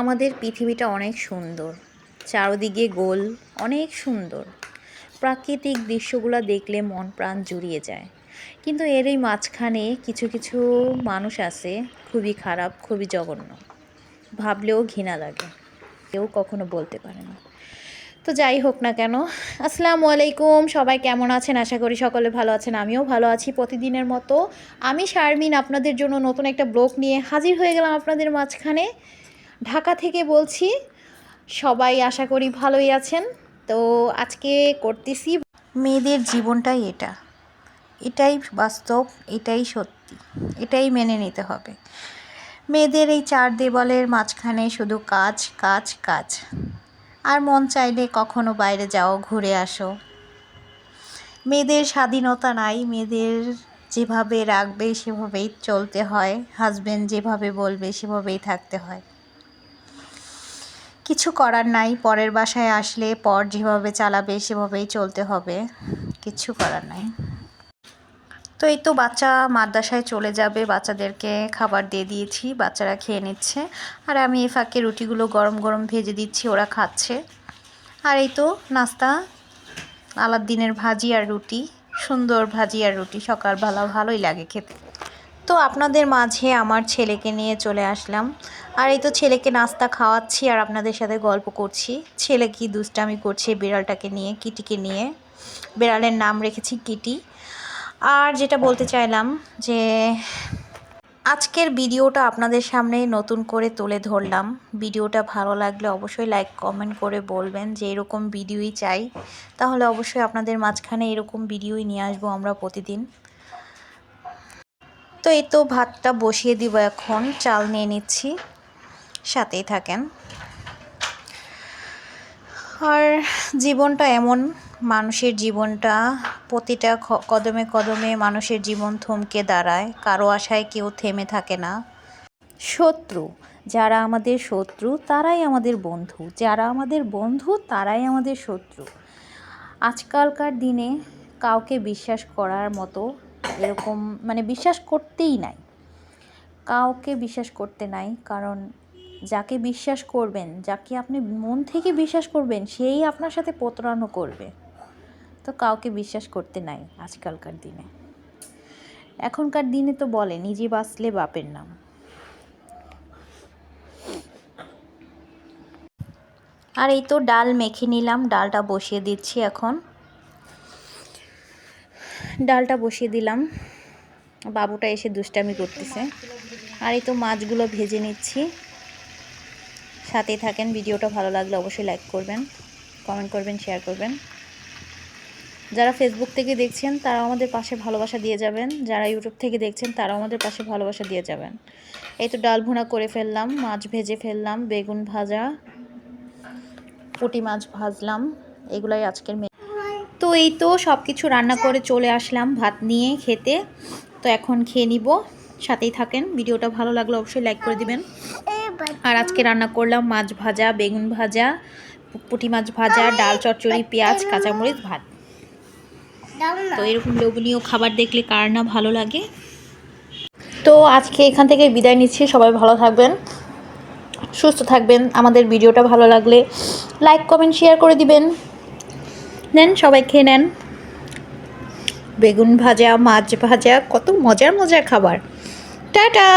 আমাদের পৃথিবীটা অনেক সুন্দর। চারদিকে গোল, অনেক সুন্দর। প্রাকৃতিক দৃশ্যগুলো দেখলে মন প্রাণ জুড়িয়ে যায়। কিন্তু এর এই মাঝখানে কিছু কিছু মানুষ আছে, খুবই খারাপ, খুবই জঘন্য। ভাবলেও ঘৃণা লাগে। কেউ কখনো বলতে পারে না। তো যাই হোক না কেন, আসসালামু আলাইকুম। সবাই কেমন আছেন? আশা করি সকলে ভালো আছেন, আমিও ভালো আছি প্রতিদিনের মতো। আমি শারমিন, আপনাদের জন্য নতুন একটা ব্লগ নিয়ে হাজির হয়ে গেলাম আপনাদের মাঝখানে। ঢাকা থেকে বলছি, সবাই আশা করি ভালোই আছেন। তো আজকে করতেছি মেয়েদের জীবনটাই এটা। এটাই বাস্তব, এটাই সত্যি, এটাই মেনে নিতে হবে। মেয়েদের এই চার দেওয়ালের মাঝখানে শুধু কাজ কাজ কাজ। আর মন চাইলে কখনো বাইরে যাও, ঘুরে আসো। মেয়েদের স্বাধীনতা নাই, মেয়েদের যেভাবে রাখবে সেভাবেই চলতে হয় হাজবেন্ড যেভাবে বলবে সেভাবেই থাকতে হয়। কিছু করার নাই, পরের বাসায় আসলে পর যেভাবে চালাবে সেভাবেই চলতে হবে। কিছু করার নাই। তো এই তো বাচ্চা মাদ্রাসায় চলে যাবে, বাচ্চাদেরকে খাবার দিয়ে দিয়েছি, বাচ্চারা খেয়ে নিচ্ছে। আর আমি এ ফাঁকে রুটিগুলো গরম গরম ভেজে দিচ্ছি, ওরা খাচ্ছে। আর এই তো নাস্তা, আলাদিনের ভাজি আর রুটি, সুন্দর ভাজি আর রুটি, সকালবেলা ভালোই লাগে খেতে। তো আপনাদের মাঝে আমার ছেলেকে নিয়ে চলে আসলাম। আর এই তো ছেলেকে নাস্তা খাওয়াচ্ছি আর আপনাদের সাথে গল্প করছি। ছেলে কি দুষ্টামি করছে বিড়ালটাকে নিয়ে, কিটিকে নিয়ে। বিড়ালের নাম রেখেছি কিটি। আর যেটা বলতে চাইলাম যে, আজকের ভিডিওটা আপনাদের সামনে নতুন করে তুলে ধরলাম। ভিডিওটা ভালো লাগলে অবশ্যই লাইক কমেন্ট করে বলবেন যে এরকম ভিডিওই চাই। তাহলে অবশ্যই আপনাদের মাঝখানে এরকম ভিডিওই নিয়ে আসব আমরা প্রতিদিন। তো এই তো ভাতটা বসিয়ে দিব এখন। চাল নিয়ে নিচ্ছি। সাথেই থাকেন। আর জীবনটা এমন, মানুষের জীবনটা প্রতিটা কদমে কদমে মানুষের জীবন থমকে দাঁড়ায়। কারও আশায় কেউ থেমে থাকে না। শত্রু, যারা আমাদের শত্রু, তারাই আমাদের বন্ধু। যারা আমাদের বন্ধু, তারাই আমাদের শত্রু। আজকালকার দিনে কাউকে বিশ্বাস করার মতো এরকম মানে বিশ্বাস করতেই নাই। কাউকে বিশ্বাস করতে নাই, কারণ যাকে বিশ্বাস করবেন, যাকে আপনি মন থেকে বিশ্বাস করবেন, সেই আপনার সাথে প্রতারণা করবে। তো কাউকে বিশ্বাস করতে নাই আজকালকার দিনে। এখনকার দিনে তো বলে, নিজে বাঁচলে বাপের নাম। আর এই তো ডাল মেখে নিলাম, ডালটা বসিয়ে দিচ্ছি এখন। ডালটা বসিয়ে দিলাম। বাবুটা এসে দুষ্টামি করতেছে। আর এই তো মাছগুলো ভেজে নিচ্ছি। সাথেই থাকেন, ভিডিওটা ভালো লাগলে অবশ্যই লাইক করবেন কমেন্ট করবেন শেয়ার করবেন। যারা ফেসবুক থেকে দেখছেন তারা আমাদের পাশে ভালোবাসা দিয়ে যাবেন। যারা ইউটিউব থেকে দেখছেন, তারাও আমাদের পাশে ভালোবাসা দিয়ে যাবেন। এই তো ডাল ভুনা করে ফেললাম, মাছ ভেজে ফেললাম, বেগুন ভাজা, পুঁটি মাছ ভাজলাম। এগুলাই আজকের তো এই তো সব কিছু রান্না করে চলে আসলাম, ভাত নিয়ে খেতে। তো এখন খেয়ে নিব, সাথেই থাকেন। ভিডিওটা ভালো লাগলে অবশ্যই লাইক করে দিবেন। আর আজকে রান্না করলাম মাছ ভাজা, বেগুন ভাজা, পুঁটি মাছ ভাজা, ডাল, চচ্চড়ি, পেঁয়াজ, কাঁচামরিচ, ভাত। তো এরকম লোভনীয় খাবার দেখলে কার না ভালো লাগে। তো আজকে এখান থেকে বিদায় নিচ্ছি, সবাই ভালো থাকবেন, সুস্থ থাকবেন। আমাদের ভিডিওটা ভালো লাগলে লাইক কমেন্ট শেয়ার করে দিবেন। নেন সবাই খেয়ে নেন। বেগুন ভাজা মাছ ভাজা কত মজার মজার খাবার। টাটা!